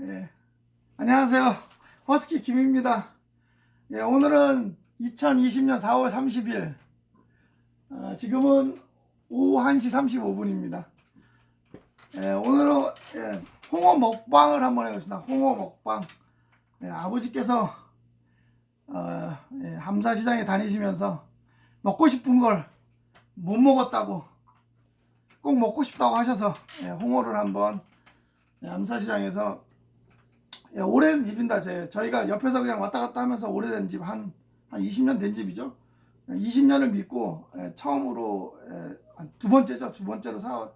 예. 안녕하세요. 허스키 김입니다. 예, 오늘은 2020년 4월 30일. 어, 지금은 오후 1시 35분입니다. 예, 오늘은 예, 홍어 먹방을 한번 해보겠습니다. 홍어 먹방. 예, 아버지께서 어, 예, 함사시장에 다니시면서 먹고 싶은 걸 못 먹었다고 꼭 먹고 싶다고 하셔서 예, 홍어를 한번 예, 암사시장에서 예, 오래된 집입니다. 제, 저희가 옆에서 그냥 왔다 갔다 하면서 오래된 집 한한 20년 된 집이죠. 20년을 믿고 예, 처음으로 예, 한두 번째죠. 두 번째로 사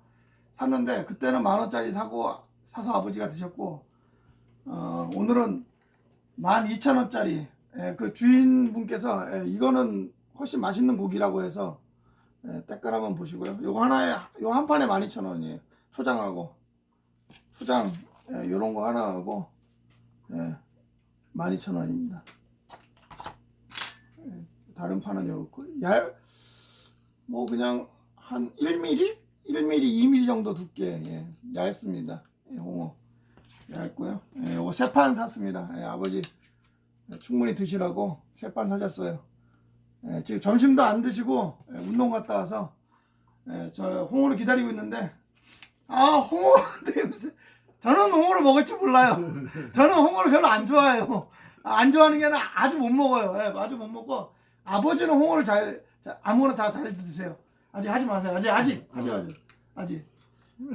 샀는데 그때는 만 원짜리 사고 사서 아버지가 드셨고 어, 오늘은 만 이천 원짜리 예, 그 주인분께서 예, 이거는 훨씬 맛있는 고기라고 해서 예, 때깔 한번 보시고요. 요거 하나에 요 한 판에 만 이천 원이에요. 초장하고 초장 예, 요런 거 하나 하고 예, 12,000원입니다. 예, 다른 판은 요렇고 얇, 뭐 그냥 한 1mm? 1mm, 2mm 정도 두께 예, 얇습니다. 예, 홍어 얇고요. 예, 요거 세 판 샀습니다. 예, 아버지 충분히 드시라고 세 판 사셨어요. 예, 지금 점심도 안 드시고 예, 운동 갔다 와서 예, 저 홍어를 기다리고 있는데 아 홍어 냄새 저는 홍어를 먹을 줄 몰라요. 저는 홍어를 별로 안 좋아해요. 아, 안 좋아하는 게 아니라 아주 못 먹어요. 예, 아주 못 먹고 아버지는 홍어를 잘 자, 아무거나 다 잘 드세요. 아직 하지 마세요. 아직 아직. 아직 아직. 아직.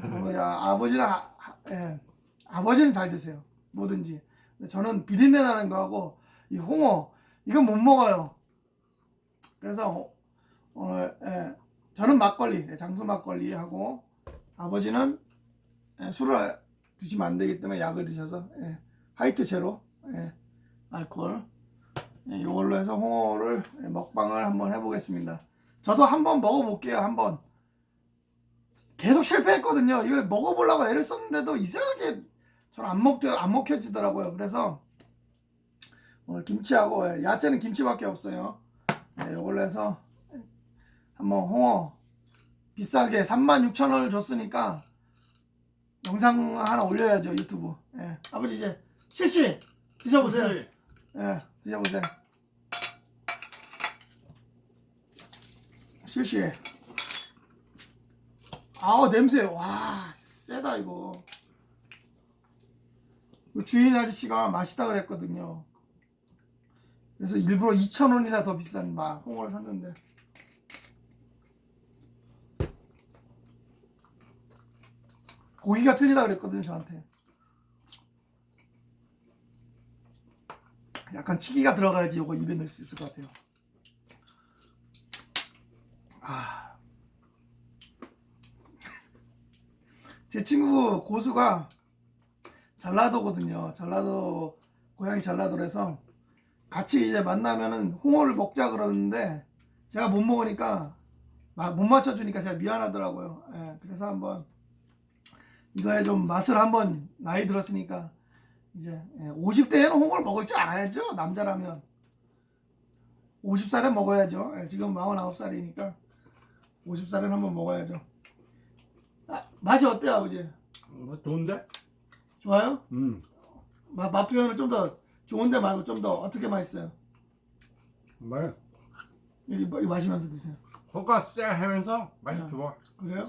어, 야, 아버지는 아, 아, 예, 아버지는 잘 드세요. 뭐든지. 근데 저는 비린내 나는 거하고 이 홍어 이건 못 먹어요. 그래서 오늘 예, 저는 막걸리 예, 장수 막걸리 하고 아버지는 예, 술을 드시면 안 되기 때문에 약을 드셔서 예, 화이트 제로 예, 알코올 예, 이걸로 해서 홍어를 예, 먹방을 한번 해보겠습니다. 저도 한번 먹어볼게요. 한번 계속 실패했거든요. 이걸 먹어보려고 애를 썼는데도 이상하게 저는 안 먹혀 안 먹혀지더라고요. 그래서 오늘 김치하고 예, 야채는 김치밖에 없어요. 예, 이걸로 해서 한번 홍어 비싸게 36,000원을 줬으니까 영상 하나 올려야죠 유튜브. 예. 아버지 이제 실시 드셔보세요. 예, 드셔보세요. 실시. 아우 냄새. 와 세다 이거. 그 주인 아저씨가 맛있다 그랬거든요. 그래서 일부러 2,000원이나 더 비싼 막 홍어를 샀는데 고기가 틀리다 그랬거든요 저한테. 약간 치기가 들어가야지 이거 입에 넣을 수 있을 것 같아요. 아. 제 친구 고수가 전라도거든요. 전라도 고향이 전라도라서 같이 이제 만나면은 홍어를 먹자 그러는데 제가 못 먹으니까 마- 못 맞춰주니까 제가 미안하더라고요. 예, 그래서 한번 이거에 좀 맛을 한번 나이 들었으니까 이제 50대에는 홍어를 먹을 줄 알아야죠 남자라면 50살에 먹어야죠 예, 지금 49살이니까 50살에는 한번 먹어야죠 아, 맛이 어때요 아버지? 뭐 좋은데? 좋아요? 음. 맛, 맛 표현을 좀 더 좋은데 말고 좀 더 어떻게 맛있어요? 뭐 이, 이 마시면서 드세요 호가 쎄 하면서 맛이 음. 좋아. 그래요?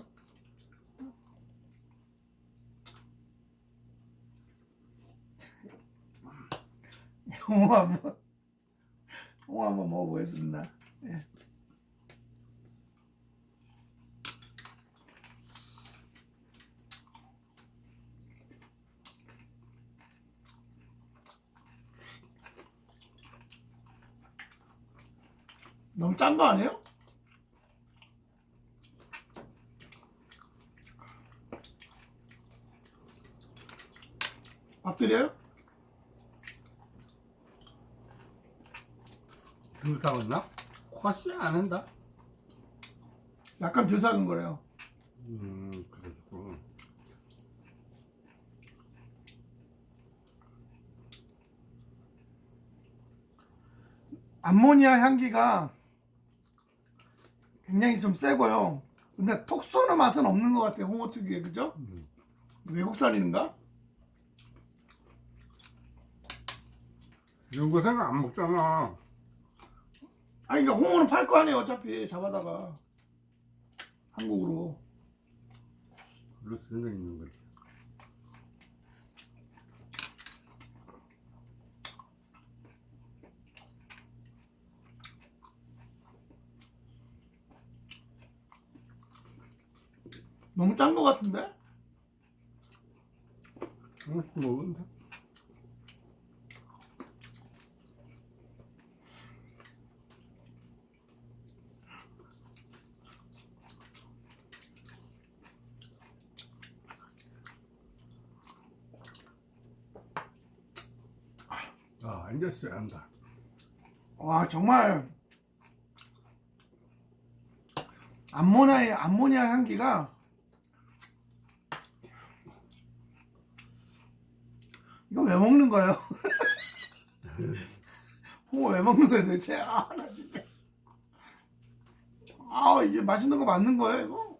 홍어 한번 홍어 한번 먹어보겠습니다. 예. 너무 짠 거 아니에요? 밥 드려요? 덜 사왔나? 호가 쎄 안 한다. 약간 덜 작은 거래요. 음, 그래서. 암모니아 향기가 굉장히 좀 세고요. 근데 톡 쏘는 맛은 없는 것 같아요. 홍어 특유의 그죠? 외국 쌀인가? 연구생 안 먹잖아. 아니 그러니까 홍어는 팔 거 아니에요 어차피 잡아다가 한국으로 그럴 수는 있는 거지. 너무 짠 거 같은데? 하나씩 먹으면 돼. 써야 한다. 와 정말 암모니아의 암모니아 향기가 이거 왜 먹는 거예요? 홍어 왜 먹는 거예요 도대체? 아 나 진짜 아 이게 맛있는 거 맞는 거예요 이거?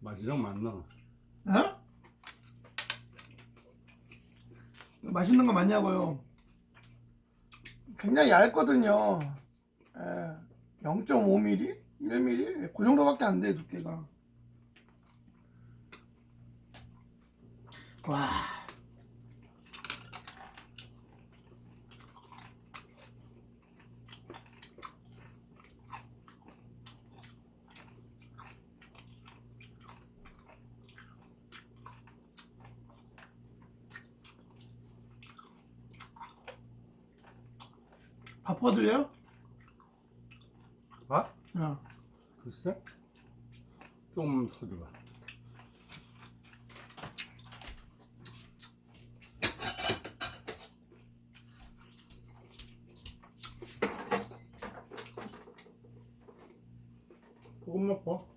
맛이랑 맞나? 에? 맛있는 거 맞냐고요? 굉장히 얇거든요. 예, 0.5mm, 1mm 그 정도밖에 안돼 두께가. 와. 밥 퍼드려요? 아? 야. 글쎄? 좀 터져봐. 조금 먹고.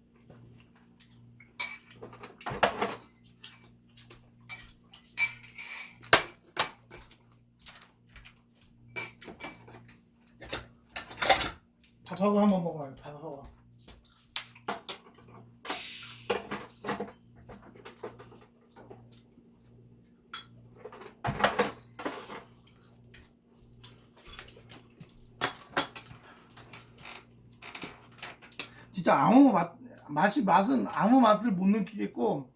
밥하고 한번 먹어요. 밥하고. 진짜 아무 맛 맛이 맛은 아무 맛을 못 느끼겠고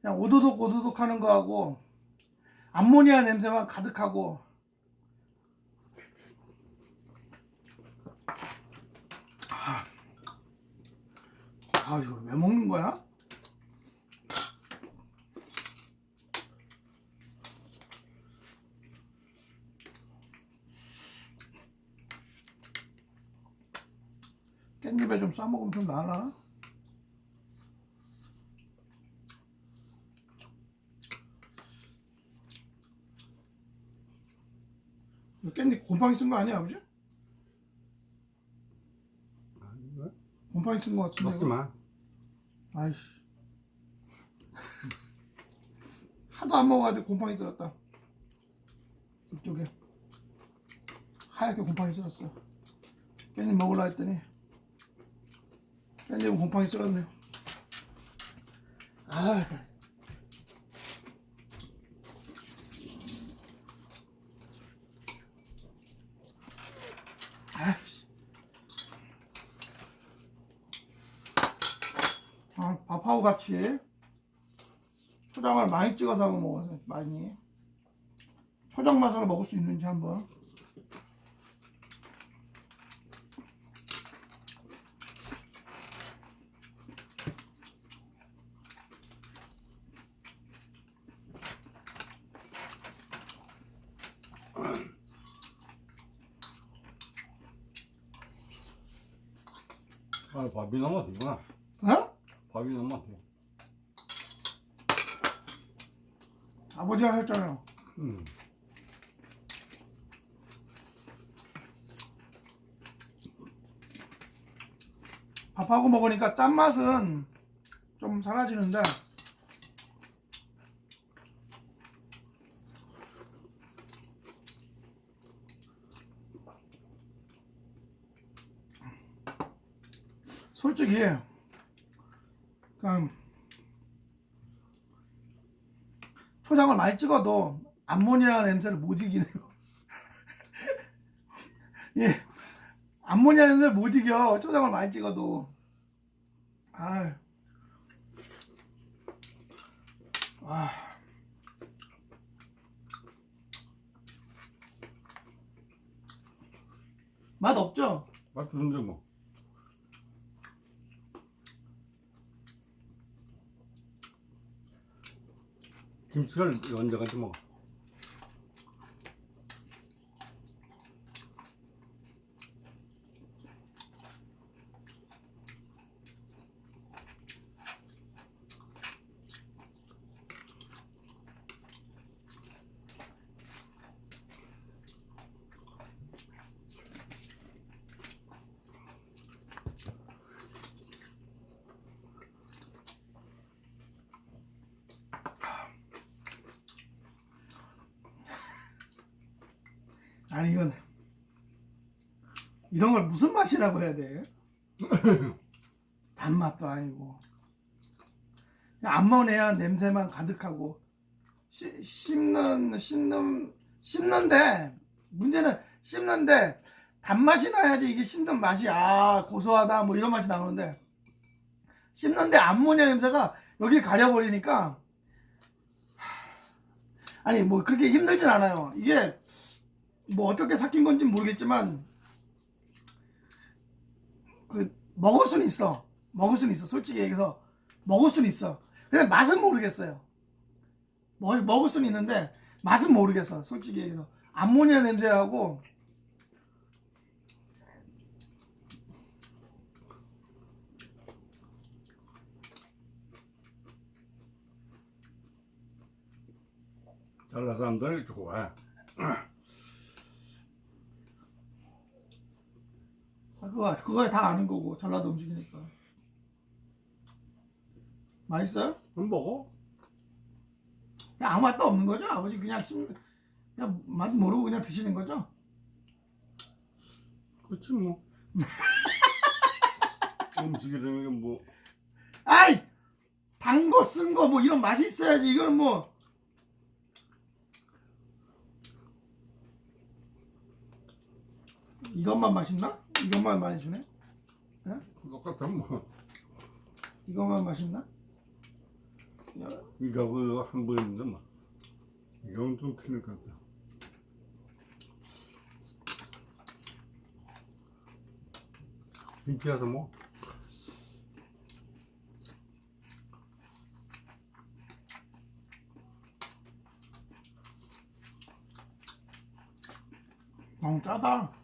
그냥 오도독 오도독 하는 거하고 암모니아 냄새만 가득하고 아 이거 왜 먹는 거야? 깻잎에 좀 싸먹으면 좀 나나? 깻잎 곰팡이 쓴 거 아니야 아버지? 아니, 곰팡이 쓴 거 같은데 먹지 이거? 마. 아이씨. 하도 안 먹어가지고 곰팡이 쓸었다. 이쪽에. 하얗게 곰팡이 쓸었어. 깻잎 먹으려 했더니 깻잎은 곰팡이 쓸었네요. 아, 아이씨. 아, 밥하고 같이. 초장을 많이 찍어서 한번 먹어서 많이. 초장 맛으로 먹을 수 있는지 한번. 아, 밥이 너무 되구나. 어? 밥이 너무 돼. 아버지가 했잖아요 음. 밥하고 먹으니까 짠맛은 좀 사라지는데 솔직히 그냥 초장을 많이 찍어도 암모니아 냄새를 못 이기네요 예. 암모니아 냄새 못 이겨. 초장을 많이 찍어도. 아. 아. 맛 없죠? 맛있는데 뭐. 김치를 얹어가지고 먹어. 아니 이건 이런 걸 무슨 맛이라고 해야 돼? 단맛도 아니고. 그냥 암모니아 냄새만 가득하고. 씹- 씹는 씹는 씹는데 문제는 씹는데 단맛이 나야지 이게 씹는 맛이. 아 고소하다 뭐 이런 맛이 나오는데. 씹는데 암모니아 냄새가 여길 가려버리니까. 하, 아니 뭐 그렇게 힘들진 않아요. 이게 뭐 어떻게 삭힌 건지 모르겠지만 그 먹을 수는 있어. 먹을 수는 있어. 솔직히 얘기해서 먹을 수는 있어. 근데 맛은 모르겠어요. 먹, 먹을 수는 있는데 맛은 모르겠어. 솔직히 얘기해서. 암모니아 냄새하고 전라 사람들 좋아해. 그거 그거에 다 아는 거고 전라도 음식이니까 맛있어요? 그럼 먹어. 그냥 아무 맛도 없는 거죠 아버지 그냥 찜- 그냥 맛 모르고 그냥 드시는 거죠? 그렇지 뭐. 음식이라는 게 뭐. 아이 단 거 쓴 거 뭐 이런 맛이 있어야지 이건 뭐 이것만 맛있나? 이것만 많이 주네? 똑같아 뭐. 이것만 맛있나? 이거 그거 한 번인데 뭐. 이건 좀것 같다. 김치야서 뭐. 너무 짜다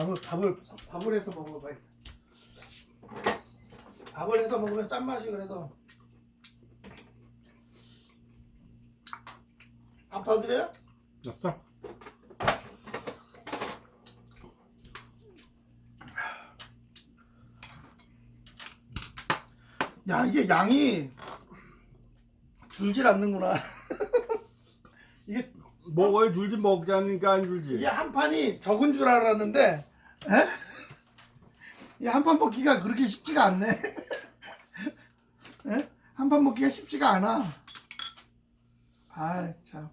밥을 밥을 밥을 해서 먹어봐야 밥을 해서 먹으면 짠맛이 그래도 밥 더 드려요? 됐어? 야 이게 양이 줄질 않는구나 이게 먹어야 줄지 먹지 않으니까 안 줄지. 이게 한 판이 적은 줄 알았는데 한판 먹기가 그렇게 쉽지가 않네. 에? 한판 먹기가 쉽지가 않아. 아 참.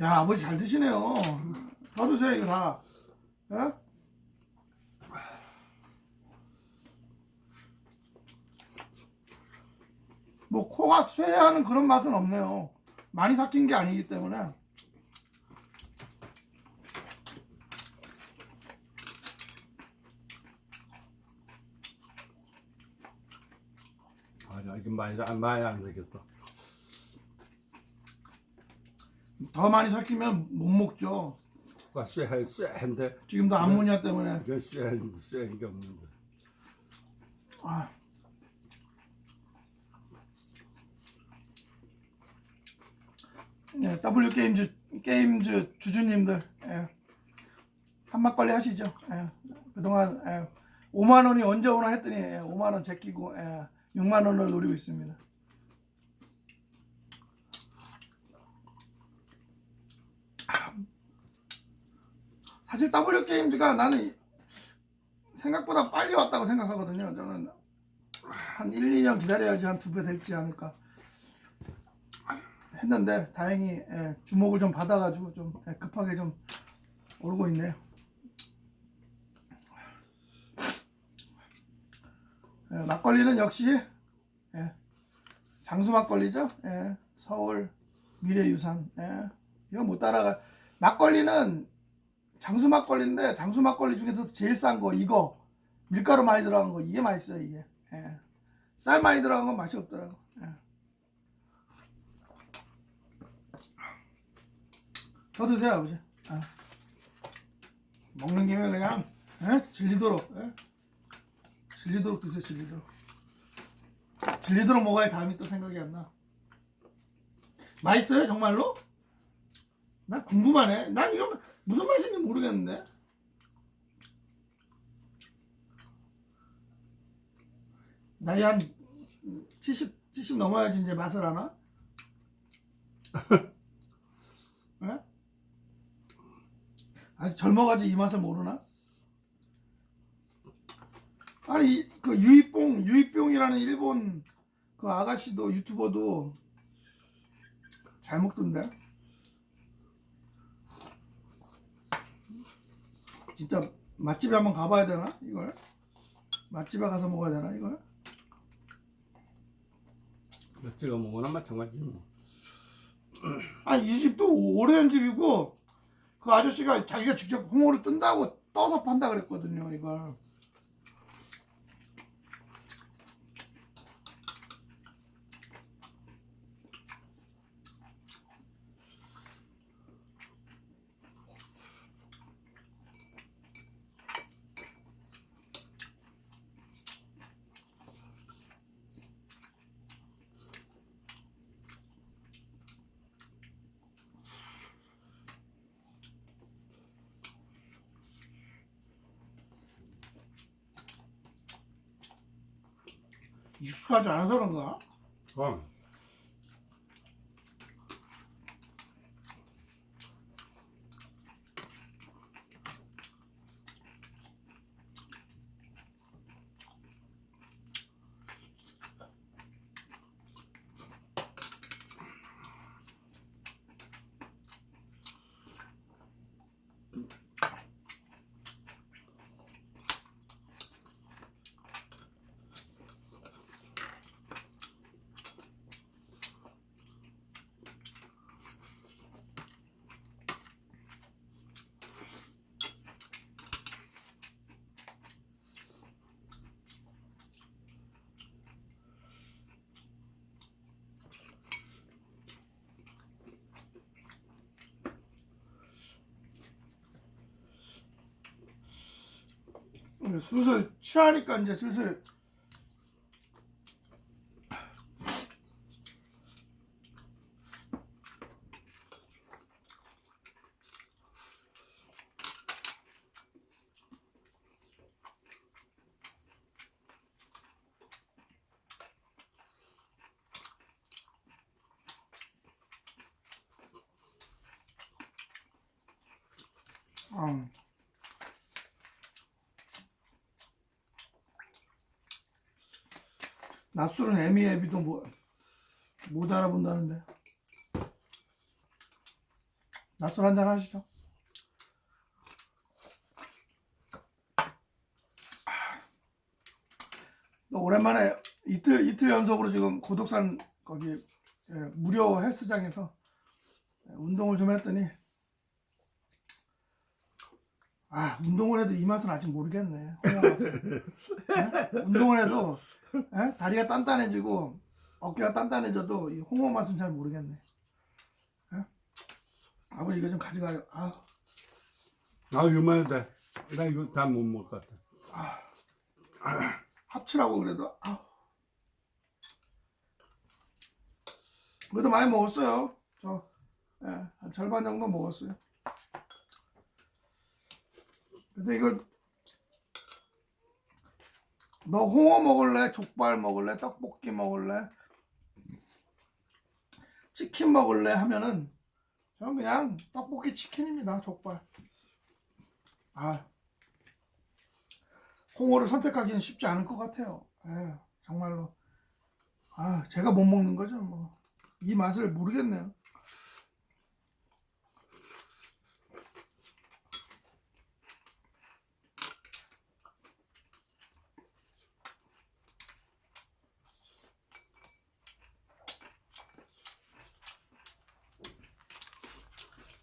야 아버지 잘 드시네요. 다 드세요 이거 다. 에? 뭐 코가 쇠하는 그런 맛은 없네요. 많이 삭힌 게 아니기 때문에 아니야 이게 많이 안 많이 안 되겠어. 더 많이 삭히면 못 먹죠. 코가 쇠해 쇠한데 지금도 암모니아 때문에 이건 쇠한 쇠한 게 없는데. 아. 네, W 게임즈 게임즈 주주님들 예. 한 막걸리 하시죠. 예. 그동안 예. 5만 원이 언제 오나 했더니 예. 5만 원 제끼고 예. 6만 원을 노리고 있습니다. 사실 W 게임즈가 나는 생각보다 빨리 왔다고 생각하거든요. 저는 한 1, 2년 기다려야지 한 두 배 될지 않을까 했는데 다행히 예, 주목을 좀 받아가지고 좀 예, 급하게 좀 오르고 있네요. 막걸리는 역시 예, 장수 막걸리죠. 예, 서울 미래유산. 예, 이거 못 따라가. 막걸리는 장수 막걸리인데 장수 막걸리 중에서 제일 싼 거 이거 밀가루 많이 들어간 거 이게 맛있어요 이게. 예. 쌀 많이 들어간 건 맛이 없더라고. 예. 더 드세요 아버지. 아. 먹는 김에 그냥 예? 질리도록 예? 질리도록 드세요 질리도록. 질리도록 먹어야 다음이 또 생각이 안 나. 맛있어요 정말로? 난 궁금하네. 난 이거 무슨 맛인지 모르겠는데. 나이 한 70, 70 넘어야지 이제 맛을 아나? 예? 아직 젊어가지고 이 맛을 모르나? 아니 그 유이뽕 유이뽕이라는 일본 그 아가씨도 유튜버도 잘 먹던데. 진짜 맛집에 한번 가봐야 되나 이걸? 맛집에 가서 먹어야 되나 이걸? 맥주가 먹거나 마찬가지지 뭐. 아니 이 집도 오래된 집이고 그 아저씨가 자기가 직접 홍어를 뜬다고 떠서 판다 그랬거든요 이걸. 익숙하지 않아서 그런가? 어. 슬슬 취하니까 이제 슬슬 어. 낮술은 애비도 뭐, 못 알아본다는데. 낮술 한잔 하시죠. 또 오랜만에 이틀 이틀 연속으로 지금 고독산 거기 예, 무료 헬스장에서 예, 운동을 좀 했더니 아 운동을 해도 이 맛은 아직 모르겠네. 예? 운동을 해도 예? 다리가 단단해지고 어깨가 단단해져도 이 홍어 맛은 잘 모르겠네. 예? 아버지 이거 좀 가져가요. 아, 아 이거만 해도 돼. 나 이거 다 못 먹을 것 같아. 합치라고 그래도 아. 그래도 많이 먹었어요. 저 예, 한 절반 정도 먹었어요. 근데 이걸 너 홍어 먹을래? 족발 먹을래? 떡볶이 먹을래? 치킨 먹을래? 하면은 저는 그냥 떡볶이 치킨입니다. 족발. 아, 홍어를 선택하기는 쉽지 않을 것 같아요. 예, 정말로. 아, 제가 못 먹는 거죠, 뭐. 이 맛을 모르겠네요.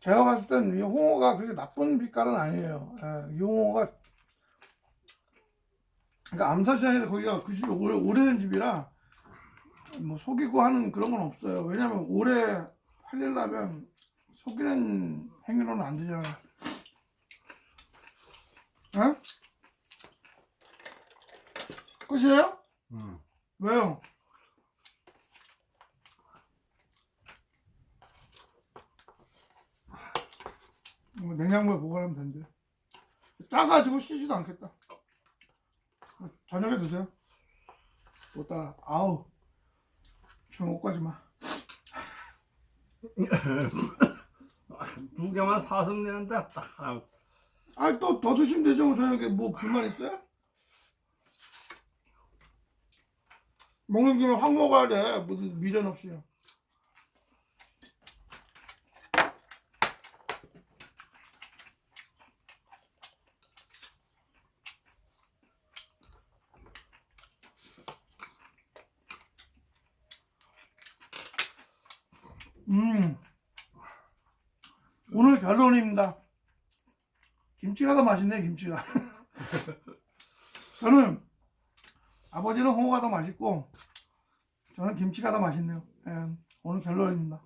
제가 봤을 땐 이 홍어가 그렇게 나쁜 빛깔은 아니에요. 예, 이 홍어가 그러니까 암사시장에서 거기가 그 집이 오래, 오래된 집이라 뭐 속이고 하는 그런 건 없어요. 왜냐면 오래 팔리려면 속이는 행위로는 안 되잖아요. 에? 끝이에요? 응. 왜요? 뭐 냉장고에 보관하면 된대. 짜가지고 쉬지도 않겠다. 저녁에 드세요. 또따 아우 저 옷까지 마. 두 개만 사서 내는데 아, 아 또 더 드시면 되죠. 저녁에 뭐 불만 있어요? 먹는 김에 확 먹어야 돼. 무슨 미련 없이요. 음. 오늘 결론입니다. 김치가 더 맛있네, 김치가. 저는 아버지는 홍어가 더 맛있고 저는 김치가 더 맛있네요. 예, 오늘 결론입니다.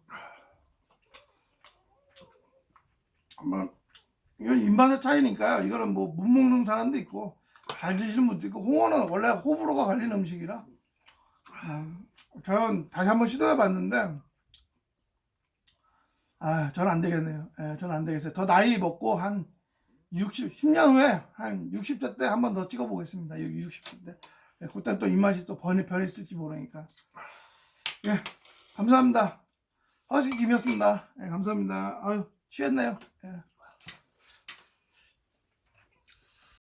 한번 이건 입맛의 차이니까요. 이거는 뭐 못 먹는 사람도 있고 잘 드시는 분도 있고 홍어는 원래 호불호가 갈리는 음식이라 음, 저는 다시 한번 시도해 봤는데 아 저는 안 되겠네요. 예, 저는 안 되겠어요. 더 나이 먹고 한 60, 10년 후에 한 60대 때 한 번 더 찍어보겠습니다. 60대 때. 예, 그때 또 입맛이 또 변해, 변했을지 모르니까. 예, 감사합니다. 허식 김이었습니다. 예, 감사합니다. 아유, 취했네요. 예.